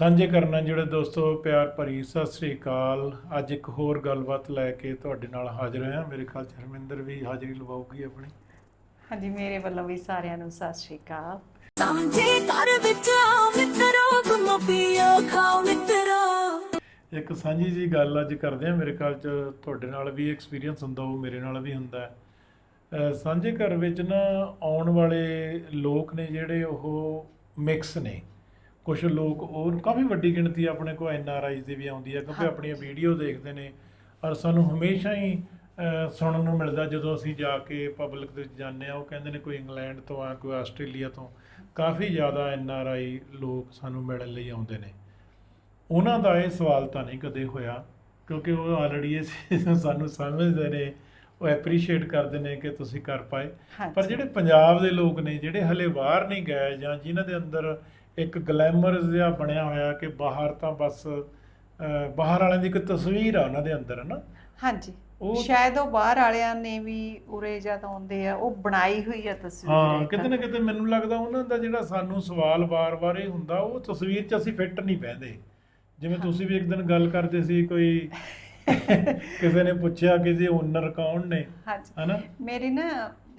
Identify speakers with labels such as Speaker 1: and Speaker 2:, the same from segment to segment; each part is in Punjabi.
Speaker 1: ਸਾਂਝੇ ਕਰਨਾ ਜਿਹੜੇ ਦੋਸਤੋ ਪਿਆਰ ਭਰੀ ਸਤਿ ਸ੍ਰੀ ਅਕਾਲ। ਅੱਜ ਇੱਕ ਹੋਰ ਗੱਲਬਾਤ ਲੈ ਕੇ ਤੁਹਾਡੇ ਨਾਲ ਹਾਜ਼ਰ ਹਾਂ ਮੇਰੇ ਖਿਆਲ ਚ ਹਰਮਿੰਦਰ ਵੀ ਹਾਜ਼ਰੀ ਲਵਾਉਗੀ ਆਪਣੀ।
Speaker 2: ਹਾਂਜੀ ਮੇਰੇ ਵੱਲੋਂ ਵੀ ਸਾਰਿਆਂ ਨੂੰ ਸਤਿ ਸ਼੍ਰੀ ਅਕਾਲ।
Speaker 3: ਸਾਂਝੇ ਘਰ ਵਿੱਚ ਆਓ ਮਿੱਤਰੋ ਗੁੰਮੋ ਪੀਓ ਖਾਓ ਮਿੱਤਰੋ।
Speaker 1: ਇੱਕ ਸਾਂਝੀ ਜੀ ਗੱਲ ਅੱਜ ਕਰਦੇ ਹਾਂ। ਮੇਰੇ ਖਿਆਲ ਚ ਤੁਹਾਡੇ ਨਾਲ ਵੀ ਐਕਸਪੀਰੀਅੰਸ ਹੁੰਦਾ ਉਹ ਮੇਰੇ ਨਾਲ ਵੀ ਹੁੰਦਾ ਹੈ। ਅਹ ਸਾਂਝੇ ਘਰ ਵਿੱਚ ਨਾ ਆਉਣ ਵਾਲੇ ਲੋਕ ਨੇ ਜਿਹੜੇ ਉਹ ਮਿਕਸ ਨੇ। ਕੁਝ ਲੋਕ ਉਹ ਕਾਫੀ ਵੱਡੀ ਗਿਣਤੀ ਆਪਣੇ ਕੋਲ ਐਨ ਆਰ ਆਈਜ਼ ਦੀ ਵੀ ਆਉਂਦੀ ਹੈ ਕਿਉਂਕਿ। ਆਪਣੀਆਂ ਵੀਡੀਓ ਦੇਖਦੇ ਨੇ ਔਰ ਸਾਨੂੰ ਹਮੇਸ਼ਾ ਹੀ ਸੁਣਨ ਨੂੰ ਮਿਲਦਾ ਜਦੋਂ ਅਸੀਂ ਜਾ ਕੇ ਪਬਲਿਕ ਦੇ ਵਿੱਚ ਜਾਂਦੇ ਆ ਉਹ ਕਹਿੰਦੇ ਨੇ ਕੋਈ ਇੰਗਲੈਂਡ ਤੋਂ ਆ ਕੋਈ ਆਸਟ੍ਰੇਲੀਆ ਤੋਂ ਕਾਫੀ ਜ਼ਿਆਦਾ ਐਨ ਆਰ ਆਈ ਲੋਕ ਸਾਨੂੰ ਮਿਲਣ ਲਈ ਆਉਂਦੇ ਨੇ। ਉਹਨਾਂ ਦਾ ਇਹ ਸਵਾਲ ਤਾਂ ਨਹੀਂ ਕਦੇ ਹੋਇਆ ਕਿਉਂਕਿ ਉਹ ਆਲਰੇਡੀ ਇਹ ਸਾਨੂੰ ਸਮਝਦੇ ਨੇ ਉਹ ਐਪਰੀਸ਼ੀਏਟ ਕਰਦੇ ਨੇ ਕਿ ਤੁਸੀਂ ਕਰ ਪਾਏ। ਪਰ ਜਿਹੜੇ ਪੰਜਾਬ ਦੇ ਲੋਕ ਨੇ ਜਿਹੜੇ ਹਲੇ ਬਾਹਰ ਨਹੀਂ ਗਏ ਜਾਂ ਜਿਨ੍ਹਾਂ ਦੇ ਅੰਦਰ ਇੱਕ ਗਲੈਮਰ ਜਿਹਾ ਬਣਿਆ ਹੋਇਆ ਕਿ ਬਾਹਰ ਤਾਂ ਬਸ ਅਹ, ਬਾਹਰ ਵਾਲਿਆਂ ਦੀ ਇੱਕ ਤਸਵੀਰ ਆ ਉਹਨਾਂ ਦੇ ਅੰਦਰ ਨਾ?
Speaker 2: ਹਾਂਜੀ।
Speaker 1: ਉਹ-
Speaker 2: ਸ਼ਾਇਦ ਉਹ ਬਾਹਰ ਵਾਲਿਆਂ ਨੇ ਵੀ ਉਰੇ ਜਦ ਆਉਂਦੇ ਆ ਉਹ ਬਣਾਈ ਹੋਈ ਆ ਤਸਵੀਰ
Speaker 1: ਹਾਂ
Speaker 2: ਇੱਕ।
Speaker 1: ਕਿਤੇ ਨਾ ਕਿਤੇ ਮੈਨੂੰ ਲੱਗਦਾ ਉਹਨਾਂ ਦਾ ਜਿਹੜਾ ਸਾਨੂੰ ਸਵਾਲ ਵਾਰ-ਵਾਰ ਇਹ ਹੁੰਦਾ ਉਹ ਤਸਵੀਰ 'ਚ ਅਸੀਂ ਫਿੱਟ ਨਹੀਂ ਬਹਿੰਦੇ। ਜਿਵੇਂ ਤੁਸੀਂ ਵੀ ਇੱਕ ਦਿਨ ਗੱਲ ਕਰਦੇ ਸੀ ਕੋਈ ਕਿਸੇ ਨੇ ਪੁੱਛਿਆ ਕਿ ਜੀ ਓਨਰ ਕੌਣ ਨੇ?
Speaker 2: ਹਾਂਜੀ।
Speaker 1: ਹਨਾ
Speaker 2: ਮੇਰੀ ਨਾ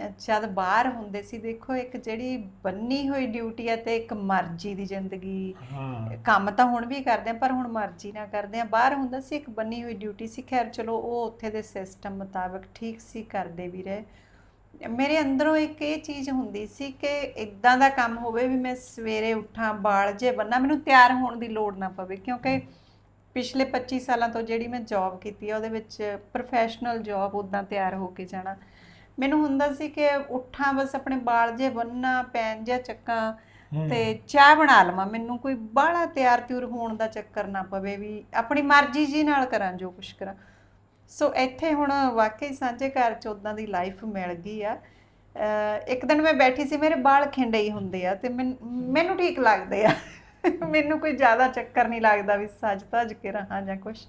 Speaker 2: ਜਦ ਬਾਹਰ ਹੁੰਦੇ ਸੀ ਦੇਖੋ ਇੱਕ ਜਿਹੜੀ ਬੰਨੀ ਹੋਈ ਡਿਊਟੀ ਆ ਤੇ ਇੱਕ ਮਰਜ਼ੀ ਦੀ ਜ਼ਿੰਦਗੀ।
Speaker 1: ਹਾਂ।
Speaker 2: ਕੰਮ ਤਾਂ ਹੁਣ ਵੀ ਕਰਦੇ ਆ ਪਰ ਹੁਣ ਮਰਜ਼ੀ ਨਾਲ ਕਰਦੇ ਆ। ਬਾਹਰ ਹੁੰਦਾ ਸੀ ਇੱਕ ਬੰਨੀ ਹੋਈ ਡਿਊਟੀ ਸੀ। ਖੈਰ ਚਲੋ ਉਹ ਉੱਥੇ ਦੇ ਸਿਸਟਮ ਮੁਤਾਬਕ ਠੀਕ ਸੀ ਕਰਦੇ ਵੀ ਰਹੇ। ਮੇਰੇ ਅੰਦਰੋਂ ਇੱਕ ਇਹ ਚੀਜ਼ ਹੁੰਦੀ ਸੀ ਕਿ ਇਦਾਂ ਦਾ ਕੰਮ ਹੋਵੇ ਵੀ ਮੈਂ ਸਵੇਰੇ ਉੱਠਾਂ ਬਾਲ ਜੇ ਬੰਨਾ ਮੈਨੂੰ ਤਿਆਰ ਹੋਣ ਦੀ ਲੋੜ ਨਾ ਪਵੇ। ਕਿਉਂਕਿ ਪਿਛਲੇ 25 ਸਾਲਾਂ ਤੋਂ ਜਿਹੜੀ ਮੈਂ ਜੌਬ ਕੀਤੀ ਆ ਉਹਦੇ ਵਿੱਚ ਪ੍ਰੋਫੈਸ਼ਨਲ ਜੌਬ ਉਦਾਂ ਤਿਆਰ ਹੋ ਕੇ ਜਾਣਾ। ਮੈਨੂੰ ਹੁੰਦਾ ਸੀ ਕਿ ਉੱਠਾਂ ਬਸ ਆਪਣੇ ਬਾਲ ਜੇ ਬੰਨਾ ਪੈਨ ਜਾਂ ਚੱਕਾਂ। ਤੇ ਚਾਹ ਬਣਾ ਲਵਾਂ। ਮੈਨੂੰ ਕੋਈ ਬਾਹਲਾ ਤਿਆਰ ਤਿਉਰ ਹੋਣ ਦਾ ਚੱਕਰ ਨਾ ਪਵੇ ਵੀ ਆਪਣੀ ਮਰਜ਼ੀ ਜੀ ਨਾਲ ਕਰਾਂ ਜੋ ਕੁਛ ਕਰਾਂ। ਸੋ ਇੱਥੇ ਹੁਣ ਵਾਕਈ ਸਾਂਝੇ ਘਰ ਚ ਉਦਾਂ ਦੀ ਲਾਈਫ ਮਿਲ ਗਈ ਆ। ਇੱਕ ਦਿਨ ਮੈਂ ਬੈਠੀ ਸੀ ਮੇਰੇ ਬਾਲ ਖਿੰਡੇ ਹੀ ਹੁੰਦੇ ਆ ਤੇ ਮੈਨ- ਠੀਕ ਲੱਗਦੇ ਆ। ਮੈਨੂੰ ਕੋਈ ਜ਼ਿਆਦਾ ਚੱਕਰ ਨਹੀਂ ਲੱਗਦਾ ਵੀ ਸੱਜ ਧੱਜ ਕੇ ਰਹਾਂ ਜਾਂ ਕੁਛ।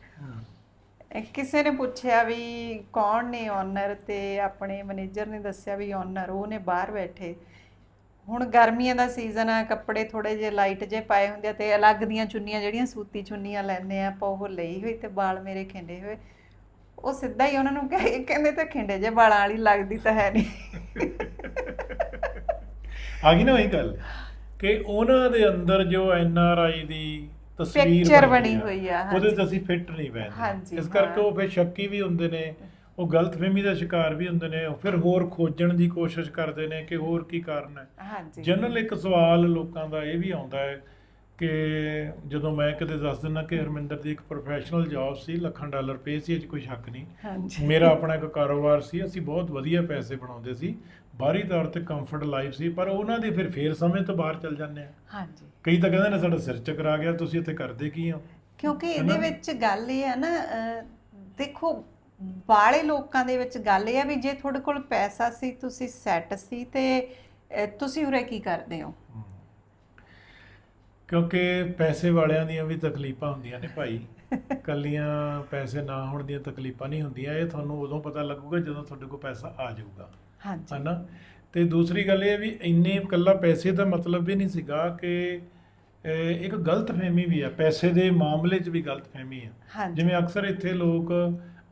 Speaker 2: ਇਹ ਕਿਸੇ ਨੇ ਪੁੱਛਿਆ ਵੀ ਕੌਣ ਨੇ ਓਨਰ ਤੇ ਆਪਣੇ ਮੈਨੇਜਰ ਨੇ ਦੱਸਿਆ ਵੀ ਓਨਰ ਉਹ ਨੇ ਬਾਹਰ ਬੈਠੇ। ਹੁਣ ਗਰਮੀਆਂ ਦਾ ਸੀਜ਼ਨ ਆ, ਕੱਪੜੇ ਥੋੜੇ ਜਿਹੇ ਲਾਈਟ ਜੇ ਪਾਏ ਹੁੰਦੇ ਆ ਤੇ ਅਲੱਗ ਦੀਆਂ ਚੁੰਨੀਆਂ ਜਿਹੜੀਆਂ ਸੂਤੀ ਚੁੰਨੀਆਂ ਲੈਂਦੇ ਆ, ਆਪਾਂ ਉਹ ਲਈ ਹੋਈ ਤੇ ਵਾਲ ਮੇਰੇ ਖਿੰਡੇ ਹੋਏ। ਉਹ ਸਿੱਧਾ ਹੀ ਉਹਨਾਂ ਨੂੰ ਕਹੇ, ਕਹਿੰਦੇ ਤਾਂ ਖਿੰਡੇ ਜੇ ਵਾਲਾਂ ਵਾਲੀ ਲੱਗਦੀ ਤਾਂ ਹੈ ਨਹੀਂ।
Speaker 1: ਆ ਗਈ ਨਾ ਉਹੀ ਗੱਲ ਕਿ ਉਹਨਾਂ ਦੇ ਅੰਦਰ ਜੋ ਐਨ ਆਰ ਆਈ ਦੀ ਤਸਵੀਰ
Speaker 2: Picture ਬਣੀ ਹੋਈ ਆ,
Speaker 1: ਉਹਦੇ
Speaker 2: ਹਾਂਜੀ।
Speaker 1: ਤੇ ਅਸੀਂ ਫਿੱਟ ਨਹੀਂ
Speaker 2: ਹਾਂਜੀ,
Speaker 1: ਇਸ ਕਰਕੇ
Speaker 2: ਹਾਂ।
Speaker 1: ਉਹ ਫਿਰ ਸ਼ੱਕੀ ਵੀ ਹੁੰਦੇ ਨੇ ਉਹ ਗਲਤਫਹਿਮੀ ਦਾ ਸ਼ਿਕਾਰ ਵੀ ਹੁੰਦੇ ਨੇ ਉਹ ਫਿਰ ਹੋਰ ਖੋਜਣ ਦੀ ਕੋਸ਼ਿਸ਼ ਕਰਦੇ ਨੇ ਕਿ ਹੋਰ ਕੀ ਕਾਰਨ ਹੈ
Speaker 2: ਹਾਂਜੀ
Speaker 1: ਜਨਰਲ ਇੱਕ ਸਵਾਲ ਲੋਕਾਂ ਦਾ ਇਹ ਵੀ ਆਉਂਦਾ ਹੈ ਕਿ ਜਦੋਂ ਮੈਂ ਕਿਤੇ ਦੱਸ ਦਿੰਦਾ ਕਿ ਹਰਮਿੰਦਰ ਦੀ ਇੱਕ ਪ੍ਰੋਫੈਸ਼ਨਲ ਜੌਬ ਸੀ ਲੱਖਾਂ ਡਾਲਰ ਪੇ ਸੀ ਇਹ 'ਚ ਕੋਈ ਸ਼ੱਕ ਨਹੀਂ। ਮੇਰਾ ਆਪਣਾ ਇੱਕ ਕਾਰੋਬਾਰ ਸੀ ਅਸੀਂ ਬਹੁਤ ਵਧੀਆ ਪੈਸੇ ਬਣਾਉਂਦੇ ਸੀ ਬਾਹਰੀ ਤੌਰ ਤੇ ਕੰਫਰਟ ਲਾਈਫ ਸੀ ਪਰ ਉਹਨਾਂ ਦੇ ਫਿਰ ਫੇਰ ਸਮੇਂ ਤੋਂ ਬਾਹਰ ਚੱਲ ਜਾਂਦੇ ਆ।
Speaker 2: ਹਾਂਜੀ।
Speaker 1: ਕਈ ਤਾਂ ਕਹਿੰਦੇ ਨੇ ਸਾਡਾ ਸਿਰ ਚੱਕਰ ਗਿਆ ਤੁਸੀਂ ਇੱਥੇ ਕਰਦੇ ਕੀ ਹੋ?
Speaker 2: ਕਿਉਂਕਿ? ਇਹਦੇ ਵਿੱਚ ਗੱਲ ਇਹ ਆ ਨਾ ਦੇਖੋ ਬਾਲੇ ਲੋਕਾਂ ਦੇ ਵਿੱਚ ਗੱਲ ਇਹ ਆ ਵੀ ਜੇ ਤੁਹਾਡੇ ਕੋਲ ਪੈਸਾ ਸੀ ਤੁਸੀਂ ਸੈੱਟ ਸੀ ਤੇ ਤੁਸੀਂ ਉਰੇ ਕੀ ਕਰਦੇ ਹੋ?
Speaker 1: ਕਿਉਂਕਿ ਪੈਸੇ ਵਾਲਿਆਂ ਦੀਆਂ ਵੀ ਤਕਲੀਫਾਂ ਹੁੰਦੀਆਂ ਨੇ ਭਾਈ। ਕੱਲੀਆਂ ਪੈਸੇ ਨਾ ਹੋਣ ਦੀਆਂ ਤਕਲੀਫਾਂ ਨਹੀਂ ਹੁੰਦੀਆਂ ਇਹ ਤੁਹਾਨੂੰ ਉਦੋਂ ਪਤਾ ਲੱਗੂਗਾ ਜਦੋਂ ਤੁਹਾਡੇ ਕੋਲ ਪੈਸਾ ਆ ਜਾਊਗਾ।
Speaker 2: ਹਾਂਜੀ।
Speaker 1: ਹਨਾ? ਤੇ ਦੂਸਰੀ ਗੱਲ ਇਹ ਵੀ ਇੰਨੇ ਇਕੱਲਾ ਪੈਸੇ ਦਾ ਮਤਲਬ ਵੀ ਨਹੀਂ ਸੀਗਾ ਕਿ ਇੱਕ ਗਲਤਫਹਿਮੀ ਵੀ ਆ। ਪੈਸੇ ਦੇ ਮਾਮਲੇ 'ਚ ਵੀ ਗਲਤਫਹਿਮੀ ਆ। ਜਿਵੇਂ ਅਕਸਰ ਇੱਥੇ ਲੋਕ